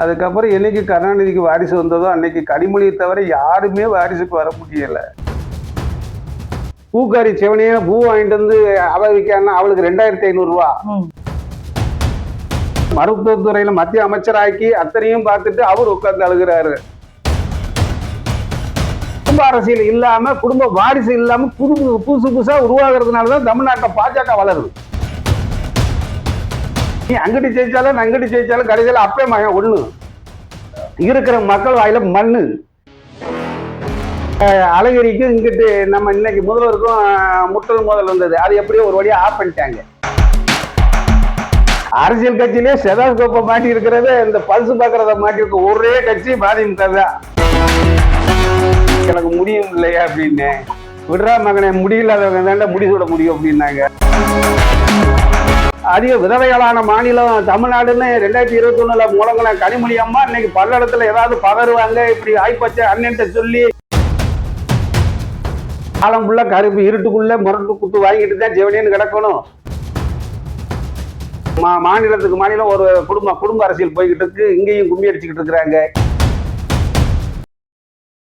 அதுக்கப்புறம் என்னைக்கு கருணாநிதிக்கு வாரிசு வந்ததோ அன்னைக்கு கனிமொழியை தவிர யாருமே வாரிசுக்கு வர முடியல. பூக்காரி செவனையே பூ வாங்கிட்டு வந்து அவ விற்கான்னா அவளுக்கு ரெண்டாயிரத்தி ஐநூறுரூவா. மருத்துவத்துறையில மத்திய அமைச்சராக்கி அத்தனையும் பார்த்துட்டு அவர் உட்கார்ந்து அழுகிறாரு. குடும்ப அரசியல் இல்லாம குடும்ப வாரிசு இல்லாம புது புதுசு புதுசா உருவாகிறதுனால தான் தமிழ்நாட்டில் பாஜக வளருது. நீ அங்கிட்டு ஜெயிச்சாலும் நான் அங்கிட்டு ஜெயிச்சாலும் கடைசியில் அப்பே மகன் ஒண்ணு. இருக்கிற மக்கள் வாயில மண்ணு. அஹ் அழகிரிக்கும் இங்கிட்டு நம்ம இன்னைக்கு முதல்வருக்கும் முட்டல் முதல் வந்தது. அது எப்படியோ ஒரு வழியா ஆஃப் பண்ணிட்டாங்க. அரசியல் கட்சியிலே செதாஸ்கோப்பை மாட்டி இருக்கிறது இந்த பல்சு பார்க்கறத மாட்டி இருக்க ஒரே கட்சி பாதிமுக தான். எனக்கு முடியும் இல்லையா அப்படின்னு. விடுறா மகனே முடியலாதவங்க தாண்டா முடிசூட முடியும் அப்படின்னாங்க. அதிக விதவைகளான மாநிலம் தமிழ்நாடுன்னு ரெண்டாயிரத்தி இருபத்தி ஒண்ணுல முழங்கின கனிமொழி அம்மா இன்னைக்கு பல்லடத்துல ஏதாவது பதறுவாங்க இப்படி ஆய்ப்பச்ச அண்ணன்ட்ட சொல்லி காலம் ஃபுல்லா கருப்பு இருட்டுக்குள்ள முரட்டு குத்து வாங்கிட்டு தான் ஜெவனின்னு கிடக்கணும். மா மாநிலத்துக்கு மாநிலம் ஒரு குடும்ப குடும்ப அரசியல் போய்கிட்டு இருக்கு இங்கேயும் கும்மி அடிச்சுக்கிட்டு இருக்கிறாங்க.